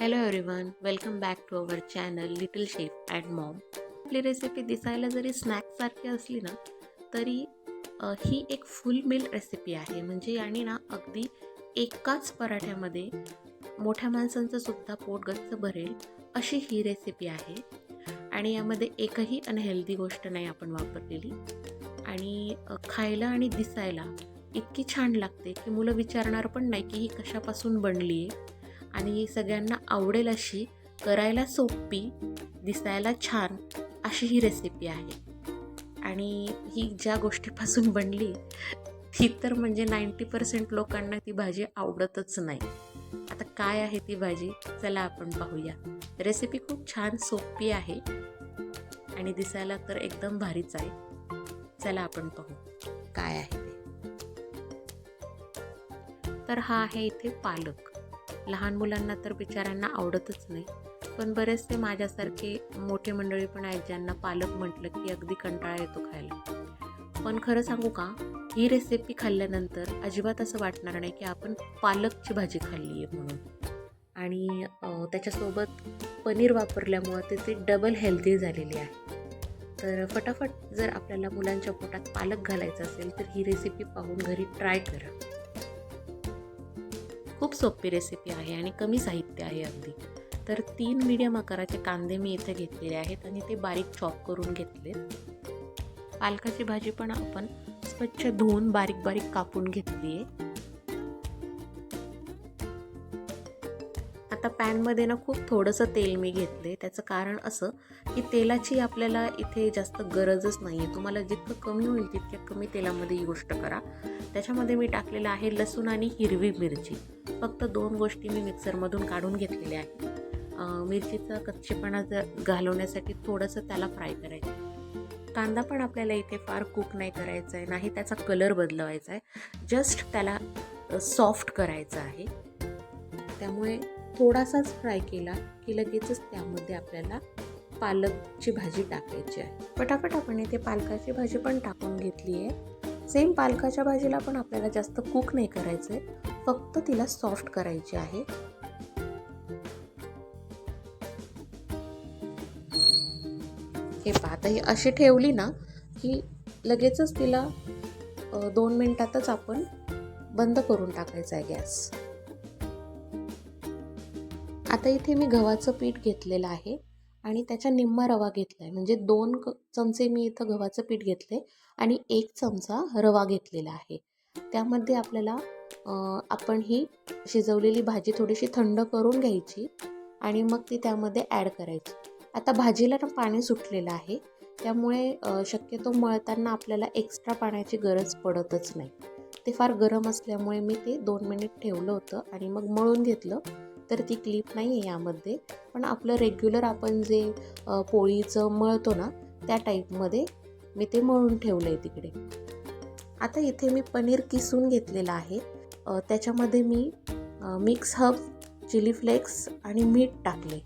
Hello everyone welcome back to our channel little chef and mom आपली recipe दिसायला जरी स्नॅक्ससारखी असली ना तरी अ, ही एक फुल मिल रेसिपी आहे. म्हणजे याने ना अगदी एकाच पराठ्यामध्ये मोठ्या माणसांचं सुद्धा पोट गच्च भरेल अशी ही रेसिपी आहे. आणि यामध्ये एकही अनहेल्दी गोष्ट नाही आपण वापरलेली. आणि अ, खायला आणि दिसायला इतकी छान लागते की मुलं विचारणार पण नाही की ही कशापासून बनली आहे आणि सगळ्यांना आवडेल अशी करायला सोपी दिसायला छान अशी ही रेसिपी आहे. आणि ही ज्या गोष्टीपासून बनली ती तर म्हणजे नाईंटी पर्सेंट लोकांना ती भाजी आवडतच नाही. आता काय आहे ती भाजी? चला आपण पाहूया. रेसिपी खूप छान सोपी आहे. आणि दिसायला तर एकदम भारीच आहे. चला आपण पाहू. काय आहे ते? तर हा आहे इथे पालक. लहान मुलांना तर बिचाऱ्यांना आवडतच नाही. पण बरेचसे माझ्यासारखे मोठे मंडळी पण आहेत ज्यांना पालक म्हटलं की अगदी कंटाळा येतो खायला. पण खरं सांगू का ही रेसिपी खाल्ल्यानंतर अजिबात असं वाटणार नाही की आपण पालकची भाजी खाल्ली आहे म्हणून. आणि त्याच्यासोबत पनीर वापरल्यामुळं ते डबल हेल्दी झालेली आहे. तर फटाफट जर आपल्याला मुलांच्या पोटात पालक घालायचं असेल तर ही रेसिपी पाहून घरी ट्राय करा. खूप सोपी रेसिपी आहे आणि कमी साहित्य आहे अगदी. तर तीन मीडियम आकाराचे कांदे मी इथे घेतलेले आहेत आणि ते बारीक चॉप करून घेतले पालकाची भाजी पण आपण स्वच्छ धुवून बारीक बारीक कापून घेतली आहे आता पॅनमध्ये ना खूप थोडंसं तेल मी घेतले त्याचं कारण असं की तेलाची आपल्याला इथे जास्त गरजच नाही आहे तुम्हाला जितकं कमी होईल तितक्या कमी तेलामध्ये ही गोष्ट करा. त्याच्यामध्ये मी टाकलेलं आहे लसूण आणि हिरवी मिरची. फक्त दोन गोष्टी मी मिक्सरमधून काढून घेतलेल्या आहेत. मिरचीचा कच्चेपणा जर घालवण्यासाठी थोडंसं त्याला फ्राय करायचं कांदा पण आपल्याला इथे फार कुक नाही करायचा आहे नाही त्याचा कलर बदलवायचा आहे जस्ट त्याला सॉफ्ट करायचं आहे. त्यामुळे थोडासाच फ्राय केला की लगेचच त्यामध्ये आपल्याला पालकची भाजी टाकायची आहे. पटापट आपण इथे पालकाची भाजी पण टाकून घेतली आहे. सेम पालकाच्या भाजीला पण आपल्याला जास्त कुक नाही करायचं आहे फक्त तिला सॉफ्ट करायची आहे. हे पाहता ही अशी ठेवली ना की लगेचच तिला दोन मिनटातच आपण बंद करून टाकायचा आहे गॅस. आता इथे मी गव्हाचं पीठ घेतलेलं आहे आणि त्याच्या निम्मा रवा घेतला आहे म्हणजे दोन क चमचे मी इथं गव्हाचं पीठ घेतले आणि एक चमचा रवा घेतलेला आहे. त्यामध्ये आपल्याला आपण ही शिजवलेली भाजी थोडीशी थंड करून घ्यायची आणि मग ती त्यामध्ये ॲड करायची. आता भाजीला ना पाणी सुटलेलं आहे त्यामुळे शक्यतो मळताना आपल्याला एक्स्ट्रा पाण्याची गरज पडतच नाही. ते फार गरम असल्यामुळे मी ते दोन मिनिट ठेवलं होतं आणि मग मळून घेतलं. तर ती क्लिप नाही आहे यामध्ये. पण आपलं रेग्युलर आपण जे पोळीचं मळतो ना त्या टाईपमध्ये मी ते मळून ठेवलं आहे तिकडे. आता इथे मी पनीर किसून घेतलेलं आहे. त्याच्यामध्ये मी मिक्स हब चिली फ्लेक्स आणि मीठ टाकले.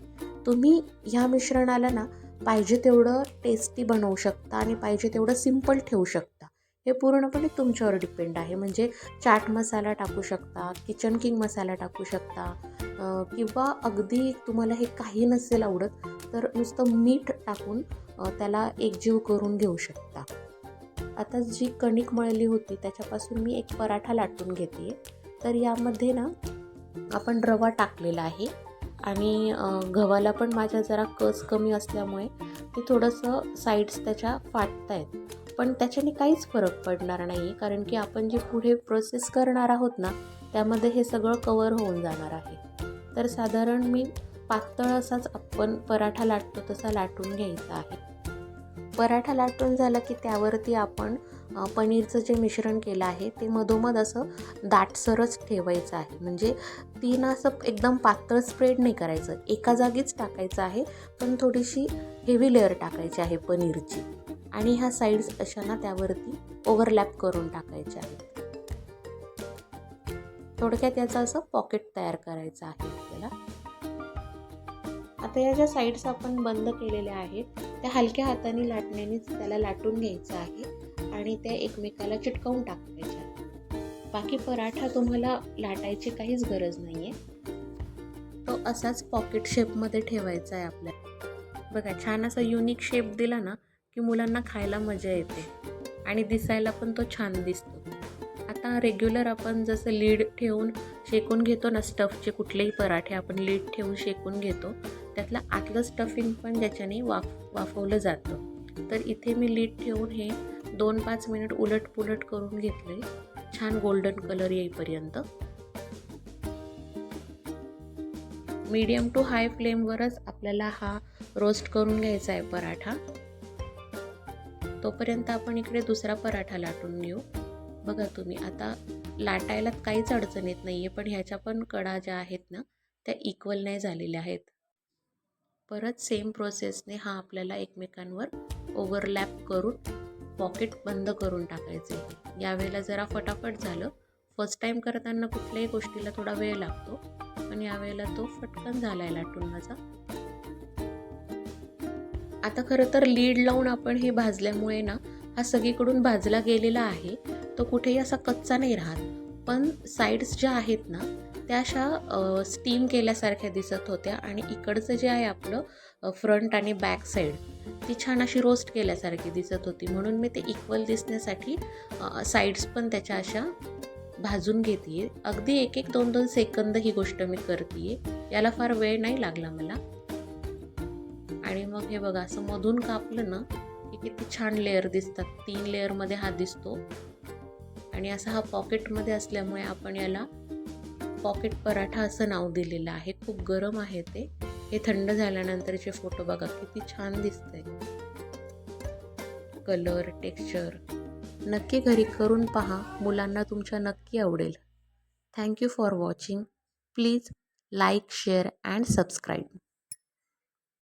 तुम्ही ह्या मिश्रणाला ना पाहिजे तेवढं टेस्टी बनवू शकता आणि पाहिजे तेवढं सिंपल ठेवू शकता. हे पूर्णपणे तुमच्यावर डिपेंड आहे. म्हणजे चाट मसाला टाकू शकता किचन किंग मसाला टाकू शकता किंवा अगदी तुम्हाला हे काही नसेल आवडत तर नुसतं मीठ टाकून त्याला एकजीव करून घेऊ शकता. आता जी कणिक मळली होती त्याच्यापासून मी एक पराठा लाटून घेते तर यामध्ये ना आपण रवा टाकलेला आहे आणि गव्हाला पण माझ्या जरा कस कमी असल्यामुळे ते थोडंसं साईड्स त्याच्या फाटत आहेत पण त्याच्याने काहीच फरक पडणार नाही कारण की आपण जे पुढे प्रोसेस करणार आहोत ना त्यामध्ये हे सगळं कवर होऊन जाणार आहे. तर साधारण मी पातळ असाच आपण पराठा लाटतो तसा लाटून घ्यायचा आहे. पराठा लाटून झाला की त्यावरती आपण पनीरचं जे मिश्रण केलं आहे ते मधोमध असं दाटसरच ठेवायचं आहे. म्हणजे तीन असं एकदम पातळ स्प्रेड नाही करायचं. एका जागीच टाकायचं आहे पण थोडीशी हेवी लेअर टाकायची आहे पनीरची. आणि ह्या साईड्स अशा ना त्यावरती ओव्हरलॅप करून टाकायच्या आहेत. थोडक्यात याचं असं पॉकेट तयार करायचं आहे आपल्याला. आता या ज्या साईड्स आपण बंद केलेल्या आहेत त्या हलक्या हाताने लाटण्यानेच त्याला लाटून घ्यायचं आहे आणि त्या एकमेकाला चिटकवून टाकायच्या बाकी पराठा तुम्हाला लाटायची काहीच गरज नाही आहे तो असाच पॉकेट शेपमध्ये ठेवायचा आहे आपल्याला बघा छान असा युनिक शेप दिला ना की मुलांना खायला मजा येते. आणि दिसायला पण तो छान दिसतो. आता रेग्युलर आपण जसं लीड ठेवून शेकून घेतो ना स्टफचे कुठलेही पराठे आपण लीड ठेवून शेकून घेतो त्यातलं आतलं स्टफिंग पण ज्याच्याने वाफ वाफवलं जातं. तर इथे मी लीड ठेवून हे दोन पाच मिनिट उलट पुलट करून घेतले छान गोल्डन कलर येईपर्यंत. मीडियम टू हाय फ्लेमवरच आपल्याला हा रोस्ट करून घ्यायचा आहे पराठा. तोपर्यंत आपण इकडे दुसरा पराठा लाटून घेऊ. बघा तुम्ही आता लाटायला काहीच अडचण येत नाही आहे पण ह्याच्या पण कडा ज्या आहेत ना त्या इक्वल नाही झालेल्या आहेत. परत सेम प्रोसेसने हा आपल्याला एकमेकांवर ओव्हरलॅप करून पॉकेट बंद करून टाकायचे. यावेळेला जरा फटाफट झालं. फर्स्ट टाईम करताना कुठल्याही गोष्टीला थोडा वेळ लागतो पण यावेळेला तो फटकन झाला आहे लाटून माझा. आता खरं तर लीड लावून आपण हे भाजल्यामुळे ना हा सगळीकडून भाजला गेलेला आहे. तो कुठेही असा कच्चा नाही राहत. पण साईड्स ज्या आहेत ना त्या अशा स्टीम केल्यासारख्या दिसत होत्या आणि इकडचं जे आहे आपलं फ्रंट आणि बॅक साईड ती छान अशी रोस्ट केल्यासारखी दिसत होती. म्हणून मी ते इक्वल दिसण्यासाठी साईड्स पण त्याच्या अशा भाजून घेते अगदी एक एक दोन दोन सेकंद ही गोष्ट मी करते याला फार वेळ नाही लागला मला. आणि मग हे बघा असं मधून कापलं ना की किती छान लेअर दिसतात. तीन लेअरमध्ये हा दिसतो. आणि असा हा पॉकेटमध्ये असल्यामुळे आपण याला पॉकेट पराठा असं नाव दिलेलं आहे. खूप गरम आहे ते. हे थंड झाल्यानंतरचे फोटो बघा किती छान दिसतंय. कलर टेक्स्चर नक्की घरी करून पहा. मुलांना तुमच्या नक्की आवडेल. Thank you for watching please like share and subscribe